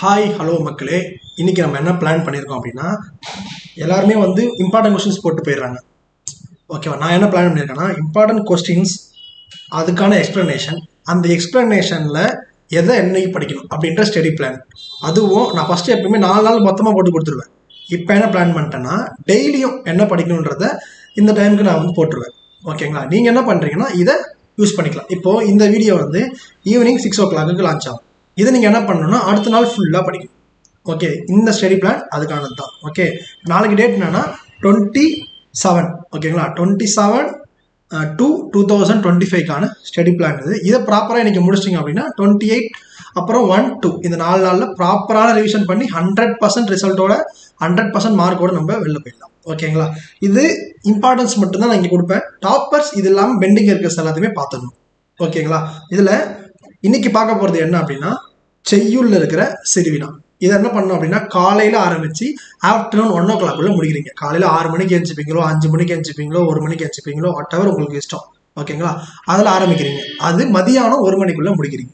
Hi hello மக்களே. இன்னைக்கு நம்ம என்ன பிளான் பண்ணியிருக்கோம் அப்படின்னா எல்லாருமே வந்து இம்பார்ட்டன்ட் கொஸ்டின்ஸ் போட்டு போயிடுறாங்க. ஓகேவா நான் என்ன பிளான் பண்ணியிருக்கேன்னா இம்பார்ட்டன்ட் கொஸ்டின்ஸ் அதுக்கான எக்ஸ்ப்ளனேஷன் அந்த எக்ஸ்ப்ளனேஷனில் எதை என்னைக்கு படிக்கணும் அப்படின்ற ஸ்டடி பிளான் அதுவும் நான் ஃபஸ்ட்டு எப்பயுமே நாலு நாள் மொத்தமாக போட்டு கொடுத்துருவேன். இப்போ என்ன பிளான் பண்ணிட்டேன்னா டெய்லியும் என்ன படிக்கணுன்றத இந்த டைமுக்கு நான் வந்து போட்டுருவேன். ஓகேங்களா நீங்கள் என்ன பண்ணுறீங்கன்னா இதை யூஸ் பண்ணிக்கலாம். இப்போது இந்த வீடியோ வந்து evening six o'clock launch ஆகும். இதை நீங்கள் என்ன பண்ணணும்னா அடுத்த நாள் ஃபுல்லாக படிக்கணும். ஓகே இந்த ஸ்டடி பிளான் அதுக்கானது தான். ஓகே நாளைக்கு டேட் என்னன்னா டுவெண்ட்டி செவன் ஓகேங்களா twenty seven two two thousand twenty ஃபைவ்க்கான study plan இது இதை ப்ராப்பராக இன்றைக்கி முடிச்சிங்க அப்படின்னா டுவெண்ட்டி எயிட் அப்புறம் ஒன் டூ இந்த நாலு நாளில் ப்ராப்பரான ரிவிஷன் பண்ணி ஹண்ட்ரட் பர்சன்ட் ரிசல்ட்டோட ஹண்ட்ரட் பர்சன்ட் மார்க்கோட நம்ம வெளில போயிடலாம். ஓகேங்களா இது இம்பார்ட்டன்ஸ் மட்டும்தான் நான் இங்கே கொடுப்பேன். டாப்பர்ஸ் இது இல்லாமல் பெண்டிங் இருக்கிற எல்லாத்தையுமே பார்த்துடணும். ஓகேங்களா இதில் இன்னைக்கு பார்க்க போகிறது என்ன அப்படின்னா செய்யுள்ள இருக்கிற சிறுவினா இதை என்ன பண்ணோம் அப்படின்னா காலையில் ஆரம்பித்து ஆஃப்டர்நூன் ஒன் ஓ கிளாக்குள்ளே முடிக்கிறீங்க. காலையில் ஆறு மணிக்கு எழுச்சிப்பீங்களோ அஞ்சு மணிக்கு எழுச்சிப்பீங்களோ ஒரு மணிக்கு எழுச்சிப்பீங்களோ வாட் எவர் உங்களுக்கு இஷ்டம். ஓகேங்களா? அதில் ஆரம்பிக்கிறீங்க. அது மதியானம் ஒரு மணிக்குள்ளே முடிக்கிறீங்க.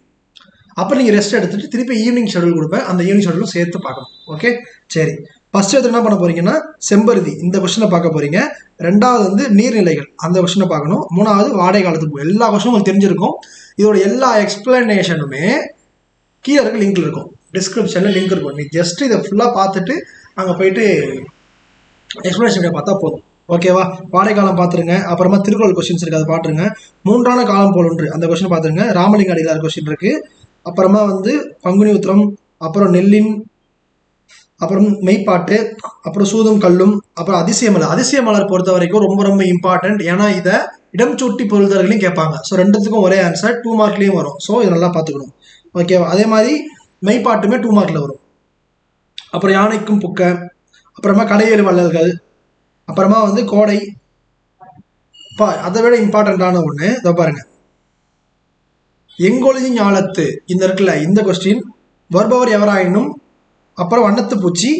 அப்போ நீங்கள் ரெஸ்ட் எடுத்துட்டு திருப்பி ஈவினிங் ஷெடியூல் கொடுப்பேன் அந்த ஈவினிங் ஷெடியூலும் சேர்த்து பார்க்கணும். ஓகே? சரி. ஃபர்ஸ்ட் எடுத்து என்ன பண்ண போறீங்கன்னா செம்பருதி இந்த கொஸ்டினை பார்க்க போறீங்க. ரெண்டாவது வந்து நீர்நிலைகள். அந்த கொஸ்டினை பார்க்கணும். மூணாவது வாடகை காலத்துக்கு எல்லா கொஸ்டினும் உங்களுக்கு தெரிஞ்சிருக்கும். இதோட எல்லா எக்ஸ்பிளனேஷனுமே கீழே இருக்க லிங்க் இருக்கும். டிஸ்கிரிப்ஷனில் லிங்க் இருக்கும். நீ ஜஸ்ட் இதை ஃபுல்லாக பார்த்துட்டு அங்கே போயிட்டு எக்ஸ்பிளனேஷன் பார்த்தா போதும். ஓகேவா பாடைக்காலம் பார்த்துருங்க. அப்புறமா திருக்குறள் கொஸ்டின்ஸ் இருக்குது அதை பார்த்துருங்க. மூன்றான காலம் போல் ஒன்று. அந்த கொஸ்டின் பார்த்துருங்க. ராமலிங்க அடிகளார் கொஸ்டின் இருக்குது அப்புறமா வந்து பங்குனி உத்திரம் அப்புறம் நெல்லின் அப்புறம் மெய்ப்பாட்டு அப்புறம் சூதும் கல்லும் அப்புறம் அதிசயமலர் அதிசயமலர் பொறுத்த வரைக்கும் ரொம்ப ரொம்ப இம்பார்ட்டன்ட் ஏன்னா இதை இடம் சுட்டி பொருள்தர்களையும் கேட்பாங்க. ஸோ ரெண்டுத்துக்கும் ஒரே ஆன்சர் டூ மார்க்லேயும் வரும். ஸோ இதை நல்லா பார்த்துக்கணும். ஓகேவா அதே மாதிரி மெய்ப்பாட்டுமே டூ மார்க்கில் வரும். அப்புறம் யானைக்கும் புக்க அப்புறமா கடையேழு வள்ளல்கள் அப்புறமா வந்து கோடை. பா அதை விட இம்பார்ட்டண்ட்டான ஒன்று இதை பாருங்க. எங்கொழுதி ஞாலத்து இந்த இருக்குல்ல இந்த கொஸ்டின் வருபவர் எவராயினும் அப்புறம் வண்ணத்து பூச்சி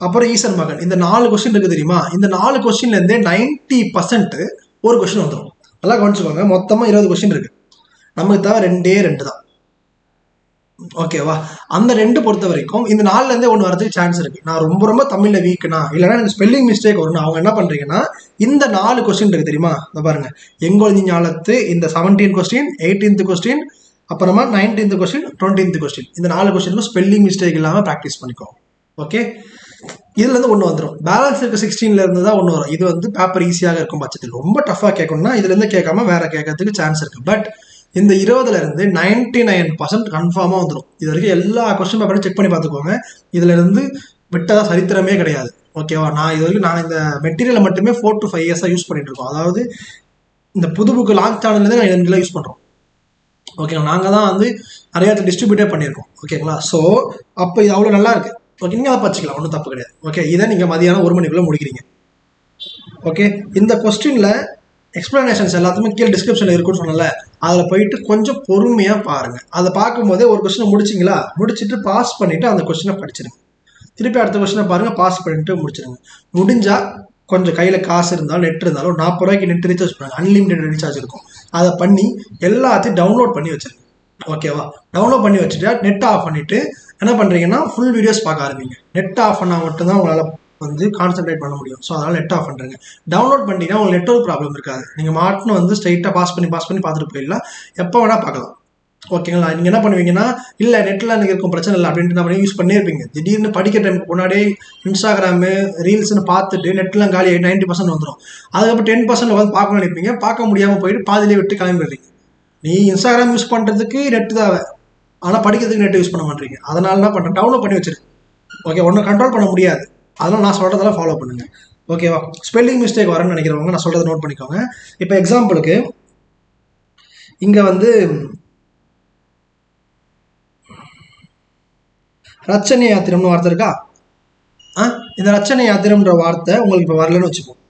அப்புறம் ஈசன் மகன். இந்த நாலு கொஸ்டின் இருக்குது தெரியுமா? இந்த நாலு கொஸ்டின்லேருந்தே நைன்டி பர்சன்ட் ஒரு கொஸ்டின் வந்துடும் நல்லா கவனிச்சுக்கோங்க மொத்தமாக இருபது கொஸ்டின் இருக்கு. நமக்கு தவிர ரெண்டே ரெண்டு தான் ஓகேவா அந்த ரெண்டு பொறுத்த வரைக்கும் இந்த நாலுல இருந்தே ஒன்று வரதுக்கு சான்ஸ் இருக்கு. நான் ரொம்ப ரொம்ப தமிழ்ல வீக்குனா இல்லைன்னா எனக்கு ஸ்பெல்லிங் மிஸ்டேக் வரும் அவங்க என்ன பண்றீங்கன்னா இந்த நாலு கொஸ்டின் இருக்கு தெரியுமா? இந்த பாருங்க. எங்கொழிஞ்சி ஞாலத்து இந்த செவன்டீன் கொஸ்டின் எயிட்டீன்த் கொஸ்டின் அப்புறமா நைன்டீன்த் கொஸ்டின் டுவெண்ட்டீன்த் கொஸ்டின் இந்த நாலு கொஸ்டினுக்கும் ஸ்பெல்லிங் மிஸ்டேக் இல்லாமல் ப்ராக்டிஸ் பண்ணிக்கோ. ஓகே இதுல இருந்து ஒன்று வந்துடும் பேலன்ஸ் இருக்க சிக்ஸ்டீன்ல இருந்து தான் ஒன்று வரும். இது வந்து பேப்பர் ஈஸியாக இருக்கும் பட்சத்தில். ரொம்ப டஃபாக கேட்கணும்னா இதுல இருந்து கேட்காம வேற கேட்கறதுக்கு சான்ஸ் இருக்கு. பட் இந்த இருபதுல இருந்து நைன்டி நைன் பர்சன்ட் கன்ஃபார்மாக வந்துடும் இது வரைக்கும் எல்லா கொஸ்டின் பேப்பரும் செக் பண்ணி பார்த்துக்கோங்க. இதுல இருந்து விட்டதா சரித்திரமே கிடையாது. ஓகேவா நான் இது வரைக்கும் நான் இந்த மெட்டீரியலை மட்டுமே ஃபோர் டு ஃபைவ் இயர்ஸாக யூஸ் பண்ணிட்டு இருக்கோம். அதாவது இந்த புது புக்கு லான்ச் ஆனதுலேருந்து நான் இதெல்லாம் யூஸ் பண்ணுறோம் ஓகேங்களா நாங்கள் தான் வந்து நிறைய டிஸ்ட்ரிபியூட்டே பண்ணியிருக்கோம். ஓகேங்களா ஸோ அப்போ இது அவ்வளோ நல்லா இருக்கு. ஓகே நீங்கள் அதை பச்சிக்கலாம். ஒன்றும் தப்பு கிடையாது. ஓகே இதை நீங்கள் மதியானம் ஒரு மணிக்குள்ளே முடிக்கிறீங்க. ஓகே இந்த கொஸ்டினில் எக்ஸ்பிளனேஷன்ஸ் எல்லாத்துமே கீழே டிஸ்கிரிப்ஷனில் இருக்குன்னு சொன்னல அதில் போயிட்டு கொஞ்சம் பொறுமையாக பாருங்கள் அதை பார்க்கும்போதே ஒரு கொஸ்டினை முடிச்சிங்களா? முடிச்சுட்டு பாஸ் பண்ணிவிட்டு அந்த கொஸ்டினை படிச்சிருங்க. திருப்பி அடுத்த கொஸ்டினை பாருங்கள் பாஸ் பண்ணிட்டு முடிச்சிருங்க. முடிஞ்சால் கொஞ்சம் கையில் காசு இருந்தாலும் நெட் இருந்தாலும் நாற்பது ரூபாய்க்கு நெட் ரீசார்ஜ் பண்ணுங்க அன்லிமிடெட் ரீசார்ஜ் இருக்கும். அதை பண்ணி எல்லாத்தையும் டவுன்லோட் பண்ணி வச்சிருங்க. ஓகேவா டவுன்லோட் பண்ணி வச்சுட்டு நெட் ஆஃப் பண்ணிவிட்டு என்ன பண்ணுறீங்கன்னா ஃபுல் வீடியோஸ் பார்க்க ஆரம்பிங்க. நெட் ஆஃப் பண்ணால் மட்டும்தான் உங்களால் வந்து கான்சென்ட்ரேட் பண்ண முடியும். ஸோ அதனால் நெட் ஆஃப் பண்ணுறேங்க டவுன்லோட் பண்ணிட்டீங்கன்னா உங்களுக்கு நெட்ஒர்க் ப்ராப்ளம் இருக்காது. நீங்கள் மாட்டினு வந்து ஸ்ட்ரைட்டாக பாஸ் பண்ணி பாஸ் பண்ணி பார்த்துட்டு போயிடலாம். எப்போ வேணால் பார்க்கலாம். ஓகேங்களா நீங்கள் என்ன பண்ணுவீங்கன்னா இல்லை நெட்டில் எனக்கு இருக்கும் பிரச்சனை இல்லை அப்படின்ட்டு நம்ம யூஸ் பண்ணியிருப்பீங்க திடீர்னு படிக்கிற டைமுக்கு முன்னாடியே இன்ஸ்டாகிராமு ரீல்ஸ்னு பார்த்துட்டு நெட்லாம் காலி ஆகி நைன்ட்டி பர்சன்ட் வந்துடும் அதுக்கப்புறம் டென் பர்சன்ட் உட்காந்து பார்க்கணும் நினைப்பீங்க பார்க்க முடியாமல் போயிட்டு பாதிலே விட்டு கிளம்பிடுறீங்க. நீ இன்ஸ்டாகிராம் யூஸ் பண்ணுறதுக்கு நெட் தான் ஆனால் படிக்கிறதுக்கு நெட் யூஸ் பண்ண மாட்டீங்க. அதனால என்ன பண்ணுறேன் டவுன்லோட் பண்ணி வச்சிருக்கேன் ஓகே ஒன்றும் கண்ட்ரோல் பண்ண முடியாது. அதெல்லாம் நான் சொல்கிறதெல்லாம் ஃபாலோ பண்ணுங்க. ஓகேவா ஸ்பெல்லிங் மிஸ்டேக் வரேன்னு நினைக்கிறவங்க நான் சொல்கிறத நோட் பண்ணிக்கோங்க. இப்போ எக்ஸாம்பிளுக்கு இங்கே வந்து ரச்சனை யாத்திரம்னு வார்த்தை இருக்கா? ஆ? இந்த ரச்சனை யாத்திரம்ன்ற வார்த்தை உங்களுக்கு இப்போ வரலன்னு வச்சுப்போம்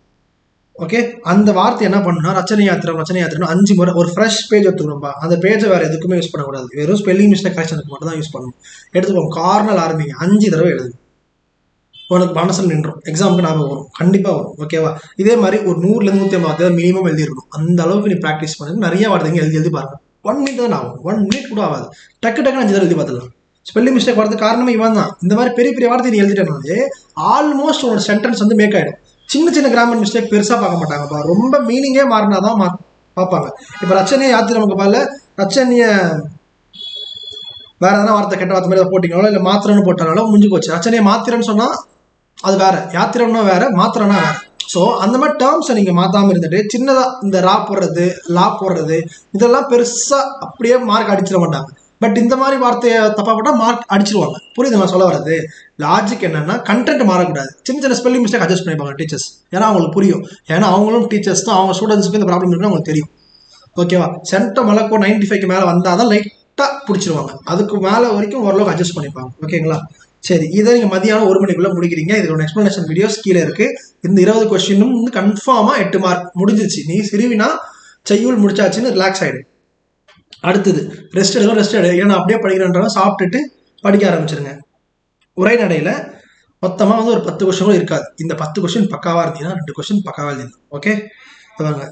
ஓகே அந்த வார்த்தை என்ன பண்ணுன்னா ரச்சனை யாத்திரம் ரச்சனை யாத்திரம் அஞ்சு முறை ஒரு ஃப்ரெஷ் பேஜ் எடுத்துக்கணும்பா அந்த பேஜை வேறு எதுக்குமே யூஸ் பண்ணக்கூடாது. வெறும் ஸ்பெல்லிங் மிஸ்டேக் கரெக்ஷனுக்கு மட்டும் தான் யூஸ் பண்ணணும். எடுத்துக்கோங்க கார்னல் ஆரம்பிங்க. அஞ்சு தடவை எழுதுங்க. உனக்கு மனசில் நின்றோம். எக்ஸாமுக்கு ஞாபகம் வரும். கண்டிப்பாக வரும். ஓகேவா இதே மாதிரி ஒரு நூறுலேருந்து நூற்றி ஐம்பது வார்த்தை மினிமம் எழுதிருக்கணும் அந்த அளவுக்கு நீ ப்ராக்டிஸ் பண்ணி நிறைய வார்த்தைங்க எழுதி எழுதி பாருங்க. ஒன் மினிட் தான் ஆகும். ஒன் மினிட் கூட ஆகாது. டக்கு டக்குன்னு அஞ்சு தடவை எழுதி பார்த்துக்கலாம் ஸ்பெல்லிங் மிஸ்டேக் வரது காரணமே இவன் தான். இந்த மாதிரி பெரிய பெரிய வார்த்தை நீ எழுதிட்டனாலே ஆல்மோஸ்ட் உன்னோட சென்டென்ஸ் வந்து மேக் ஆகிடும் சின்ன சின்ன கிராமர் மிஸ்டேக் பெருசாக பார்க்க மாட்டாங்கப்பா ரொம்ப மீனிங்கே மாறினா தான் மா பார்ப்பாங்க. இப்போ ரச்சனையை யாத்திரை நமக்கு பால ரச்சனையை வேற எதனா வார்த்தை கெட்ட வார்த்தை மாதிரி போட்டிங்களோ? இல்லை மாத்திரன்னு போட்டாலும் முடிஞ்சு போச்சு. ரச்சனையை மாத்திரன்னு சொன்னால் அது வேற. யாத்திரம்னா வேற மாத்திரம்னா வேற. ஸோ அந்த மாதிரி டேர்ம்ஸை நீங்கள் மாற்றாமல் இருந்துட்டு சின்னதாக இந்த ரா போடுறது லா போடுறது இதெல்லாம் பெருசாக அப்படியே மார்க் அடிச்சிட மாட்டாங்க. பட் இந்த மாதிரி வார்த்தையை தப்பாக போட்டால் மார்க் அடிச்சிருவாங்க. புரியுது நான் சொல்ல வர்றது? லாஜிக் என்னன்னா கண்டென்ட் மாறக்கூடாது. சின்ன சின்ன ஸ்பெல்லிங் மிஸ்டேக் அட்ஜஸ்ட் பண்ணிப்பாங்க டீச்சர்ஸ் ஏன்னா அவங்களுக்கு புரியும். ஏன்னா அவங்களும் டீச்சர்ஸ் தான். அவங்க ஸ்டூடெண்ட்ஸ்க்கு இந்த ப்ராப்ளம் இருக்குன்னு அவங்களுக்கு தெரியும். ஓகேவா சென்டம் மலக்கோ நைன்டி ஃபைவ்க்கு மேலே வந்தால் தான் லைட்டாக பிடிச்சிருவாங்க. அதுக்கு மேலே வரைக்கும் ஓரளவுக்கு அட்ஜஸ்ட் பண்ணிப்பாங்க. ஓகேங்களா சரி இதை நீங்கள் மதியானம் ஒரு மணிக்குள்ளே முடிக்கிறீங்க. இதோட எக்ஸ்ப்ளனேஷன் வீடியோஸ் கீழே இருக்குது இந்த இருபது கொஸ்டினும் வந்து கன்ஃபார்மாக எட்டு மார்க் முடிஞ்சிச்சு நீ சிறுவினா செய்யுள் முடிச்சாச்சுன்னு ரிலாக்ஸ் ஆகிடு அடுத்தது ரெஸ்ட் எடுக்கும் ரெஸ்ட் எடு. ஏன்னா அப்படியே படிக்கிறேன்றவங்க சாப்பிட்டுட்டு படிக்க ஆரம்பிச்சிருங்க. உரைநடையில் மொத்தமாக வந்து ஒரு பத்து கொஸ்டின் கூட இருக்காது. இந்த பத்து கொஸ்டின் பக்காவாக இருந்தீங்கன்னா ரெண்டு கொஸ்டின் பக்காவாக எழுதிடணும் ஓகே வாங்க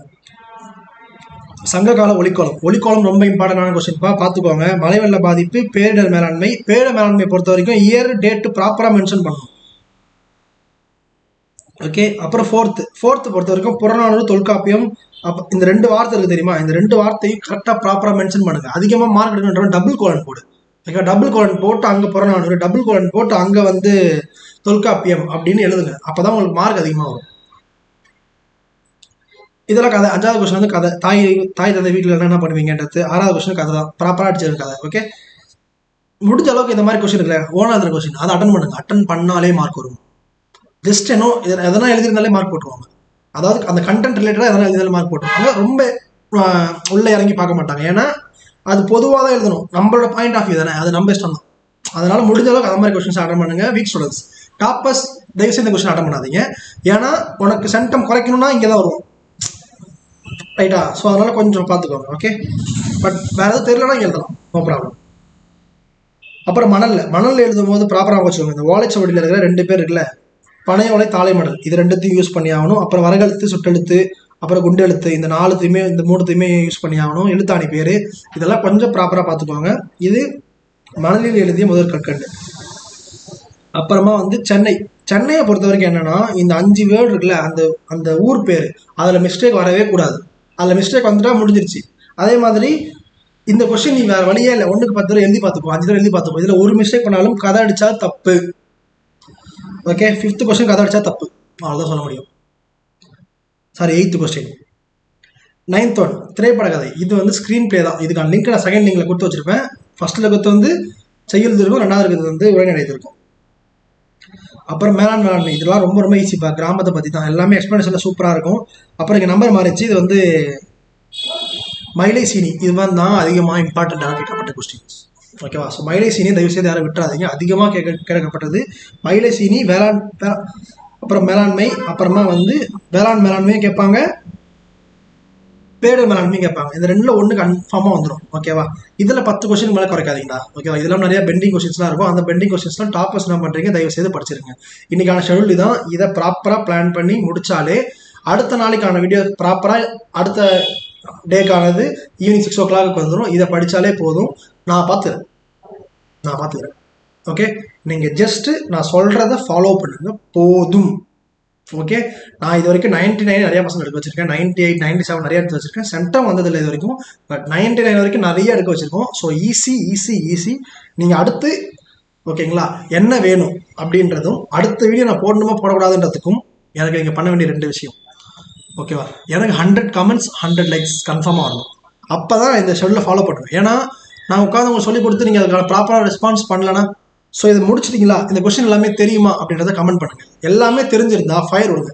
சங்ககால ஒளிக்கோலம் ஒளிக்கோலம் ரொம்ப இம்பார்ட்டன்டான கொஸ்டின்ப்பா பார்த்துக்கோங்க மழை வெள்ள பாதிப்பு பேரிடர் மேலாண்மை. பேரிடர் மேலாண்மை பொறுத்த வரைக்கும் இயர் டேட்டு ப்ராப்பராக மென்ஷன் பண்ணணும். ஓகே அப்புறம் ஃபோர்த்து ஃபோர்த்து பொறுத்த வரைக்கும் புறநானூறு தொல்காப்பியம். அப்போ இந்த ரெண்டு வார்த்தை இருக்குது தெரியுமா? இந்த ரெண்டு வார்த்தையும் கரெக்டாக ப்ராப்பராக மென்ஷன் பண்ணுங்க. அதிகமாக மார்க் எடுக்கணும் டபுள் கோலன் போடு. ஓகே டபுள் கோலன் போட்டு அங்கே புறநானூறு டபுள் கோலன் போட்டு அங்கே வந்து தொல்காப்பியம் அப்படின்னு எழுதுங்க. அப்போ தான் உங்களுக்கு மார்க் அதிகமாக வரும். இதெல்லாம் கதை அஞ்சாவது கொஸ்டின் வந்து கதை. தாய் தாய் தந்தை வீட்டில் என்ன பண்ணுவீங்கன்றது ஆறாவது கொஸ்டின் கதை தான் ப்ராப்பராக அடிச்சிருக்க கதை ஓகே முடிஞ்ச அளவுக்கு இந்த மாதிரி கொஸ்டின் இருக்குல்ல ஓனாந்திர கொஸ்டின் அதை அட்டன் பண்ணுங்க. அட்டன் பண்ணாலே மார்க் வரும். ஜஸ்ட் என்னோ எதனா எழுதியிருந்தாலே மார்க் போட்டுருவாங்க. அதாவது அந்த கண்டென்ட் ரிலேட்டடாக எதனா எழுதினாலும் மார்க் போட்டுருவாங்க. ரொம்ப உள்ளே இறங்கி பார்க்க மாட்டாங்க. ஏன்னா அது பொதுவாக தான் எழுதணும். நம்மளோட பாயிண்ட் ஆஃப் வியூ தானே. அது நம்ம இஷ்டம் தான். அதனால முடிஞ்ச அளவுக்கு அந்த மாதிரி கொஸ்டின்ஸ் அட்டன் பண்ணுங்க. வீக் ஸ்டூடெண்ட்ஸ் டாப்பர்ஸ் தயவு செய்து கொஸ்டின் அட்டன் பண்ணாதீங்க. ஏன்னா உனக்கு சென்டம் குறைக்கணும்னா இங்கே தான் வரும் ரைட்டா ஸோ அதனால கொஞ்சம் பார்த்துக்கோங்க ஓகே பட் வேற எதுவும் தெரியலனா எழுதலாம். நோ ப்ராப்ளம் அப்புறம் மணல்ல. மணல் எழுதும் போது ப்ராப்பராக வச்சுக்கோங்க இந்த ஓலைச்சுவடியில் இருக்கிற ரெண்டு பேர் இருக்குல்ல? ஓலை தாளை மடல் இது ரெண்டுத்தையும் யூஸ் பண்ணி ஆகணும். அப்புறம் வரகெழுத்து சுட்டெழுத்து அப்புறம் குண்டெழுத்து இந்த நாலுத்தையுமே இந்த மூணுத்தையுமே யூஸ் பண்ணி ஆகணும். எழுத்தாணி பேர். இதெல்லாம் கொஞ்சம் ப்ராப்பராக பார்த்துக்கோங்க. இது மணலில் எழுதிய முதல் கற்கண்டு. அப்புறமா வந்து சென்னை. சென்னையை பொறுத்த வரைக்கும் என்னென்னா இந்த அஞ்சு வேர்டு இருக்குல்ல அந்த அந்த ஊர் பேர். அதில் மிஸ்டேக் வரவே கூடாது. அதில் மிஸ்டேக் வந்துட்டா முடிஞ்சிருச்சு. அதே மாதிரி இந்த கொஸ்டின் நீ வேறு வழியே இல்லை. ஒன்றுக்கு பத்து தடவை எழுதி பார்த்துப்போம் அஞ்சு தடவை எழுதி பார்த்துப்போம் இதில் ஒரு மிஸ்டேக் பண்ணாலும் கதை அடித்தா தப்பு. ஓகே ஃபிஃப்த் கொஸ்டின் கதை அடித்தா தப்பு. அவ்வளோதான் சொல்ல முடியும். Sorry eighth question ninth one திரைப்பட கதை. இது வந்து ஸ்க்ரீன் பிளே தான். இதுக்கான லிங்க் நான் செகண்ட் லிங்கில் கொடுத்து வச்சிருப்பேன். ஃபஸ்ட்டில் கொடுத்து வந்து செய்யுள் இருக்கும் ரெண்டாவது இருக்கிறது வந்து உரைநடை இருக்கும். அப்புறம் மேலாண் மேலாண்மை இதெல்லாம் ரொம்ப ரொம்ப ஈஸிப்பா கிராமத்தை பற்றி தான் எல்லாமே எக்ஸ்பிளனேஷன்ல சூப்பராக இருக்கும். அப்புறம் இங்கே நம்பர் மாறிச்சு இது வந்து மயிலை சீனி இது மாதிரி தான் அதிகமாக இம்பார்ட்டண்ட்டாக கேட்கப்பட்ட கொஸ்டின்ஸ் ஓகேவா ஸோ மயிலை சீனி தயவு செய்து யாரும் விட்டுறாதீங்க. அதிகமாக கேட்க கேட்கப்பட்டது மயிலை சீனி வேளாண் அப்புறம் மேலாண்மை அப்புறமா வந்து வேளாண் மேலாண்மையும் கேட்பாங்க. பேடு அனுப்பி கேட்பாங்க. இந்த ரெண்டுல ஒன்று கன்ஃபார்மாக வந்துடும் ஓகேவா இதில் பத்து கொஸ்டின் மேலே குறைக்காதீங்களா ஓகேவா இதெல்லாம் நிறைய பெண்டிங் கொஸ்டின்ஸ்லாம் இருக்கும். அந்த பெண்டிங் கொஸ்டின்ஸ்லாம் டாப்பர்ஸ் என்ன பண்ணுறீங்க தயவு செய்து படிச்சிருங்க. இன்னைக்கான ஷெடியூல் தான் இதை ப்ராப்பராக பிளான் பண்ணி முடிச்சாலே அடுத்த நாளைக்கான வீடியோ ப்ராப்பராக அடுத்த டேக்கானது ஈவினிங் சிக்ஸ் ஓ கிளாக்கு வந்துடும் இதை படித்தாலே போதும். நான் பார்த்துக்கிறேன். நான் பார்த்துக்கிறேன். ஓகே நீங்கள் ஜஸ்ட்டு நான் சொல்கிறத ஃபாலோ பண்ணுங்க. போதும். ஓகே நான் இது வரைக்கும் நைன்டி நைன் நிறைய பசங்க எடுக்க வச்சிருக்கேன். நைன்டி எயிட் நைன்டி செவன் நிறைய எடுத்து வச்சிருக்கேன். சென்டம் வந்ததில்லை இது வரைக்கும் பட் நைன்டி நைன் வரைக்கும் நிறைய எடுக்க வச்சிருக்கோம். ஸோ ஈஸி ஈஸி ஈஸி நீங்கள் அடுத்து ஓகேங்களா என்ன வேணும் அப்படின்றதும் அடுத்த வீடியோ நான் போடணுமா போடக்கூடாதுன்றதுக்கும் எனக்கு நீங்கள் பண்ண வேண்டிய ரெண்டு விஷயம். ஓகேவா எனக்கு ஹண்ட்ரட் கமெண்ட்ஸ் ஹண்ட்ரட் லைக்ஸ் கன்ஃபார்மாக வரணும். அப்போ தான் இந்த ஷெடியூலில் ஃபாலோ பண்ணுவேன். ஏன்னா நான் உட்காந்து உங்களுக்கு சொல்லி கொடுத்து நீங்கள் அதுக்கான ப்ராப்பராக ரெஸ்பான்ஸ் பண்ணலன்னா ஸோ இதை முடிச்சிட்டீங்களா? இந்த கொஸ்டின் எல்லாமே தெரியுமா? அப்படின்றத கமெண்ட் பண்ணுங்க. எல்லாமே தெரிஞ்சிருந்தா ஃபயர் விடுங்க.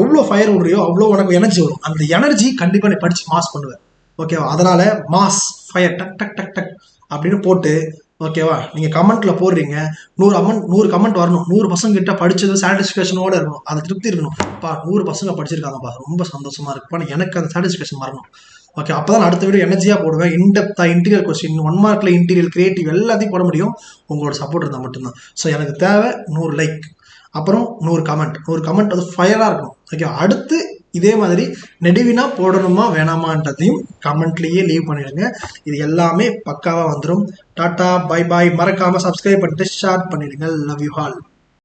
எவ்வளோ ஃபயர் விடுறியோ அவ்வளோ உனக்கு எனர்ஜி வரும். அந்த எனர்ஜி கண்டிப்பாக நீ படித்து மாஸ் பண்ணுவேன் ஓகேவா அதனால மாஸ் ஃபயர் டக் டக் டக் டக் அப்படின்னு போட்டு ஓகேவா நீங்கள் கமெண்ட்டில் போடுறீங்க. நூறு அமௌண்ட் நூறு கமெண்ட் வரணும். நூறு பசங்க கிட்ட படித்தது சாட்டிஸ்ஃபேக்ஷனோட இருக்கணும். அது திருப்தி இருக்கணும். பா நூறு பசங்க படிச்சிருக்காங்கப்பா. ரொம்ப சந்தோஷமாக இருக்குப்பா எனக்கு அந்த சாட்டிஸ்ஃபேக்ஷன் வரணும். ஓகே அப்போ தான் அடுத்த வீடியோ எனர்ஜியாக போடுவேன். இன்டெப்த்தாக இன்டீரியல் கொஸ்டின் ஒன் மார்க்கில் இன்டீரியல் கிரியேட்டிவ் எல்லாத்தையும் போட முடியும். உங்களோட சப்போர்ட் இருந்தால் மட்டும்தான். ஸோ எனக்கு தேவை நூறு லைக் அப்புறம் நூறு கமெண்ட் நூறு கமெண்ட் அது ஃபயராக இருக்கும் ஓகே அடுத்து இதே மாதிரி நெடுவினா போடணுமா வேணாமான்றதையும் கமெண்ட்லேயே லீவ் பண்ணிடுங்க. இது எல்லாமே பக்காவாக வந்துடும் டாட்டா பை பாய் மறக்காமல் சப்ஸ்கிரைப் பண்ணிட்டு ஷேர் பண்ணிடுங்க. Love you hall